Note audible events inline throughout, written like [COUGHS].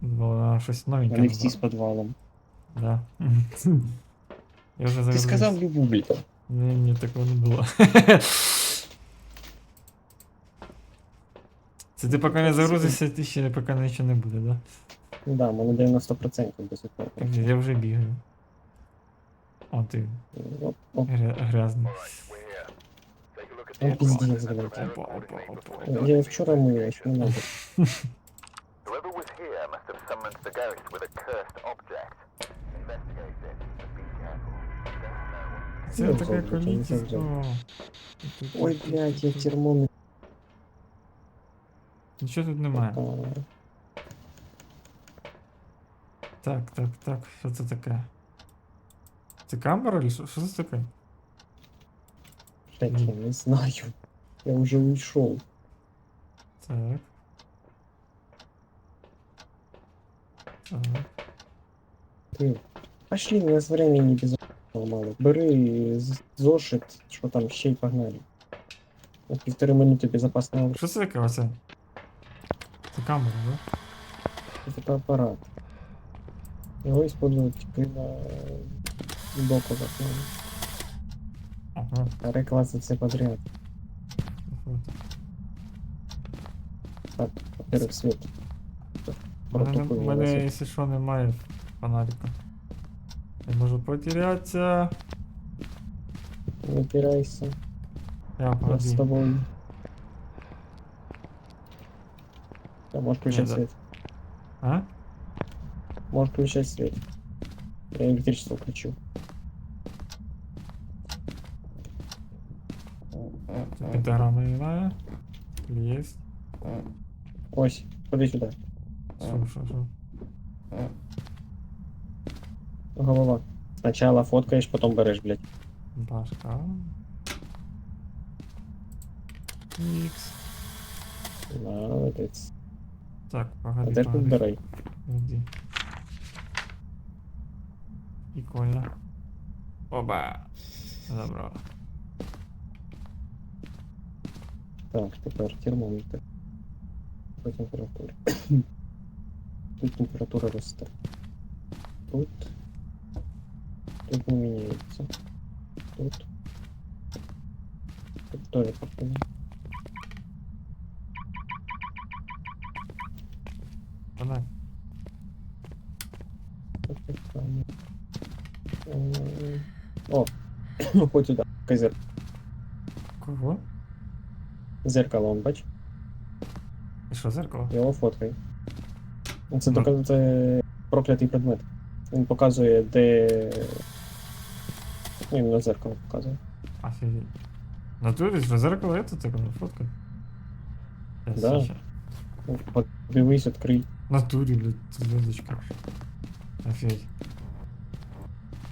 Бо вона щось новеньке. Вони всі з назвала. підвалом. Да. Я вже Ти загрузився. сказав любу, блядь. Ні, ні, такого не було. Це ти поки не загрузишся, ти ще поки нічого не буде, да? Ну да, мене 90% без упору. Я вже бігаю. О, ти Оп, оп, гря- грязний. ну пиздец, блядь. Опа, опа, опа. Я вчора миюсь, не надо. [LAUGHS] Summoned the ghost with a cursed object. Investigate it and be careful. Don't know. Це Ну, таке количество. Ой, блядь, я термометр. Нічого тут немає. Так, так, так, що це таке? Це камера чи що Що це таке? Блядь, я не знаю. Я уже ушел. Так. Ты. Пошли, у нас времени без мало. Бери з- зошит, що там, ще й погнали. На півтори минути безопасного Що це таке оце? Це камера, да? фотоаппарат. Его используют типа на боку закона. Ага. Реклассы все подряд. Так, во-первых, свет. У мене, Протокол у мене, виносить. якщо що, немає фонарика. Я можу потерятися. Не опирайся. Я Я погоди. с тобой. Да, можешь включать да. свет. А? Можешь включать свет. Я электричество включу. Тут пентаграми немає. Єсть. Ось, ходи сюда. Що, що, що? Голова. Сначала фоткаешь, потом берешь, блядь. Башка. Ікс. Молодец. Так, А погоди, теперь погоди. подбирай. Погоди. Прикольно. Оба. Забрал. Так, тепер термометр. По температурі. Тут температура росте. Тут. Тут не міняється. Тут. Тут теж поки. Давай. Тут так само. М, О! [COUGHS] Ходь сюди. Кайзер. Кого? Зеркало, он бач? І що, зеркало? Його фоткай. Це Ну. дока- це проклятий предмет. Він показує, де. Ну, іменно зеркало показує. Офігеть. Натурі, що зеркало это так ну, фотка? Щас, Да. щас. Ну, Подивись, відкрий. Натурі, блядь, звездочка. Офігеть.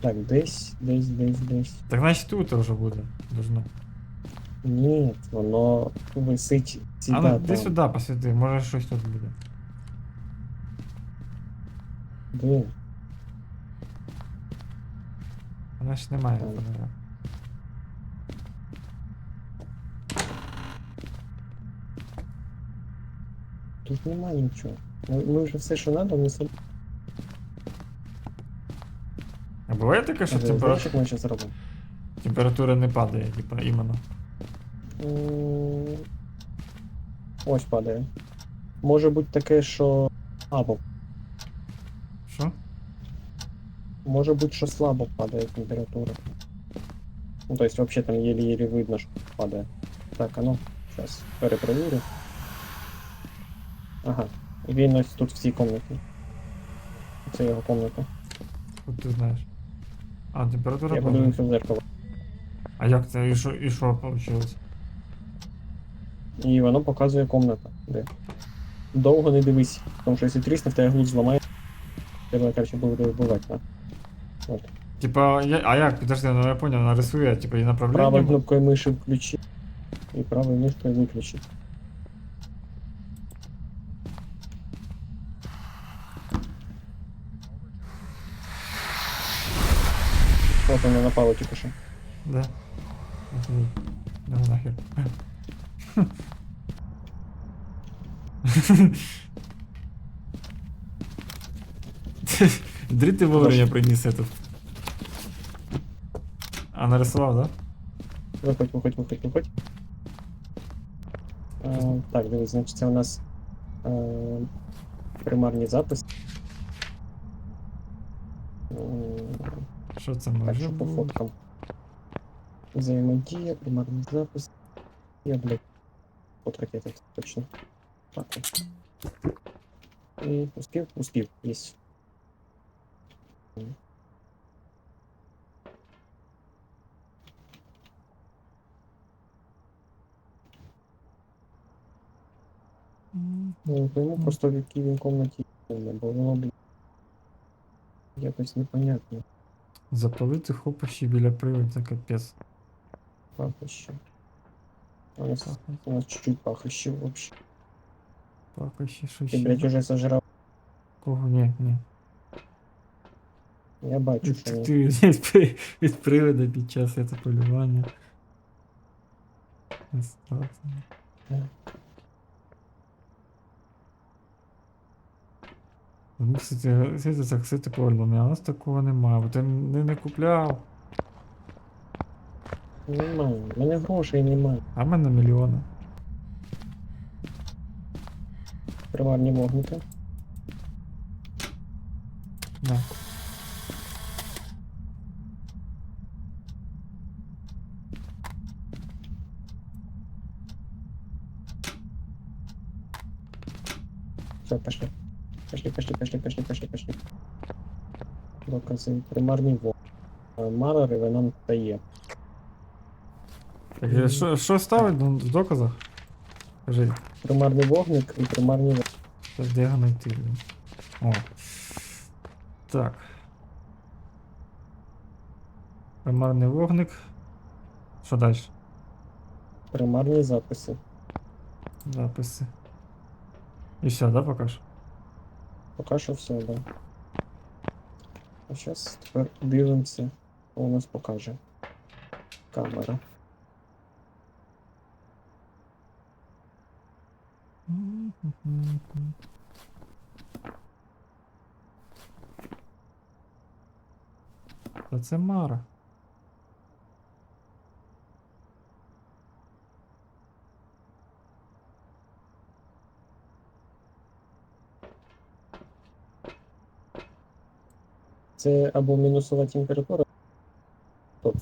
Так, десь, десь, десь, десь. Так значить тут вже буде. Должно. Ні, воно висить А сюди. ну, іди там. сюди посвіти, може щось тут буде. Де? Значить немає. Так. фонаря. Тут немає нічого. Ми, ми вже все, що треба, ми собі. А буває таке, що Знаєш, температура, ми зараз робимо? температура не падає, типа іменно. М, Ось падає. Може бути таке, що. Або. Що? Може бути, що слабо падає температура. Ну, то есть вообще там еле-еле видно, що падає. Так, а ну, зараз перепровірю. Ага. Він ось тут в цій комнаті. Це його комната. От ти знаєш. А, температура Я падає. подивився в зеркало. А як це? І що, і що вийшло? І воно показує комната. Де. Довго не дивись, тому що якщо трісне, в тебе глузд зламає. Тебе, короче, буде вбивати, так. От. Типа, я, а як? Підожди, ну я понял, вона рисує, типа, і направлення. Правою буде? кнопкою миші включи. І правою мишкою виключи. От воно напало тільки що. Да. Офігеть. Ну нахер. [LAUGHS] [LAUGHS] Дрі ти вовремя приніс эту. А нарисував, да? Виходь, виходь, виходь, виходь. Е, так, дивись, значить, це у нас е, примарний запис. М, Що це може Так, що по бути? фоткам. Взаимодія, примарний запис. Я, блядь, фоткать этот, точно. Так вот. И успел? Успел, есть. М, Я не пойму просто в якій він комнаті, є, бо воно, блядь, якось непонятно. Запалити хопищі біля приводу, капець. Пахощі. У нас, у нас чуть-чуть пахощі вообще. Пакощі, що Ти, блядь, ще? уже сожрав. Кого? Ні, ні. Я бачу, що Ти [LAUGHS] від, від привода під час це полювання. Ну, кстати, кстати, так, кстати, по альбомі, а у нас такого немає, бо ти не, не купляв, Немає. У мене грошей немає. а в мене мільйони. Приварні вогники. Все, пошли. Пошли, пошли, пошли, пошли, пошли, пошли. Докази. Примарні вогники. Марари ви дає. Е, що, що ставить ну, в доказах? Кажи, Примарний вогник і примарні вогники. так, де його знайти? блін? О. Так. Примарний вогник. Що далі? Примарні записи. Записи. І все, да, покаж? Поки що все, да. А зараз тепер що у нас покаже. Камера. Та це Мара. Це або мінусова температура. Тобто.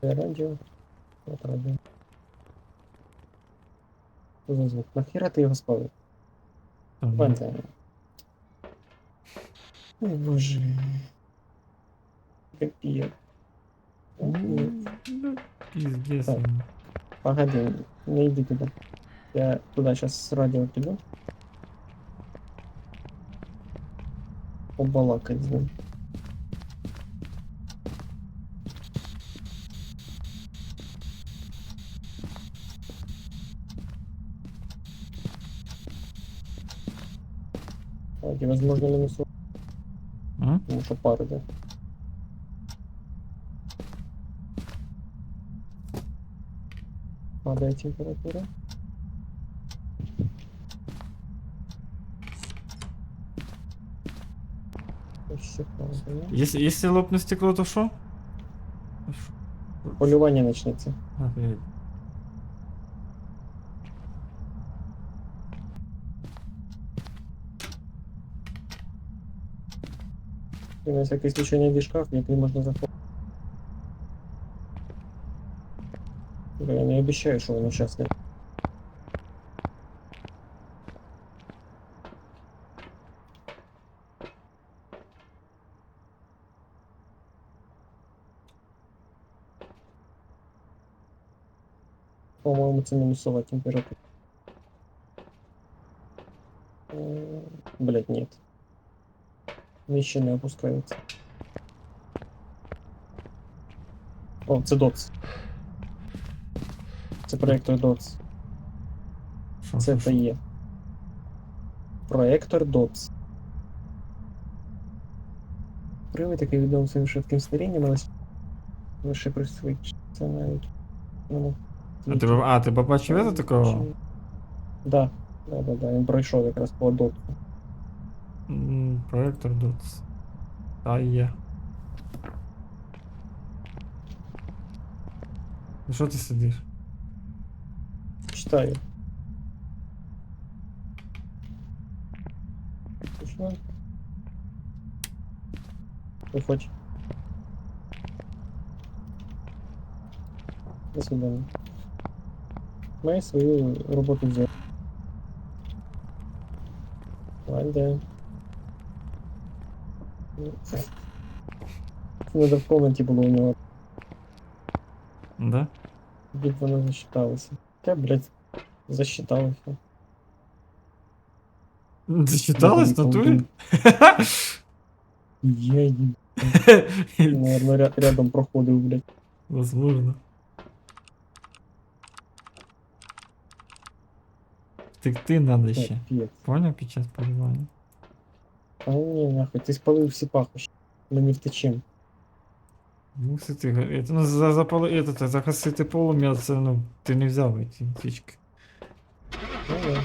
Це радіо. От радіо. Що за звук? Нахіра ти його спалив? Там, ну, Ванта. Ой, боже. Капец. ну, ну, Пиздец. Так. ну. Погоди, не иди туда. Я туда сейчас с радио приду. Побалакать с ним. Так, возможно минусу, А? потому что пары, да. Падает температура. Все падає. Если, если лопнет стекло, то что? Полювання почнеться. Офигеть. І на всякий случай не движках, який можна заходити. Я не обіцяю, що воно зараз не. По-моєму, це мінусова температура. М, Блять, нет. Вещи не опускаються. О, це DOTS. Це проєктор DOTS. Шо, Це шо, шо? та є. Проєктор DOTS. Привид, який відомий своїм швидким старінням, але лише присвідчиться навіть. Ну, а ти, б- а, ти побачив это такого? Да. Да-да-да, він пройшов якраз по дотку. М, Проектор DOTS. Та є. Ну що ти сидиш? Читаю. Точно? Хто хоче. До свидання. Має свою роботу взяти. Ладно. Надо в комнаті було у нього, Да? бід вона засчиталася. Та, блядь, засчиталася. Зачиталась в натурі? [LAUGHS] Я їм, наверное, ря- рядом проходив, блядь. Возможно. Втекти надо ще. Капець. Понял під час полювання? А ні, нахуй, ти спалив всі пахощі. Ми не втечем. Мусити го- это, ну, за, запали, это, загасити полум'я, це, ну, ти не взяв ці свічки. Ну, да.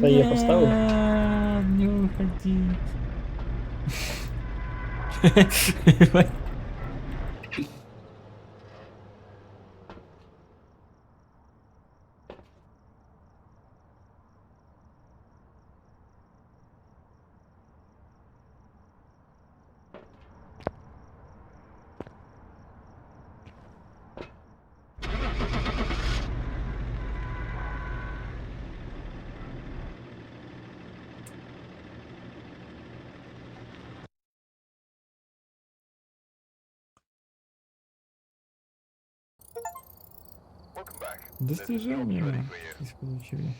Та я поставив. Не уходи. [LAUGHS] Достижение. Здесь получили.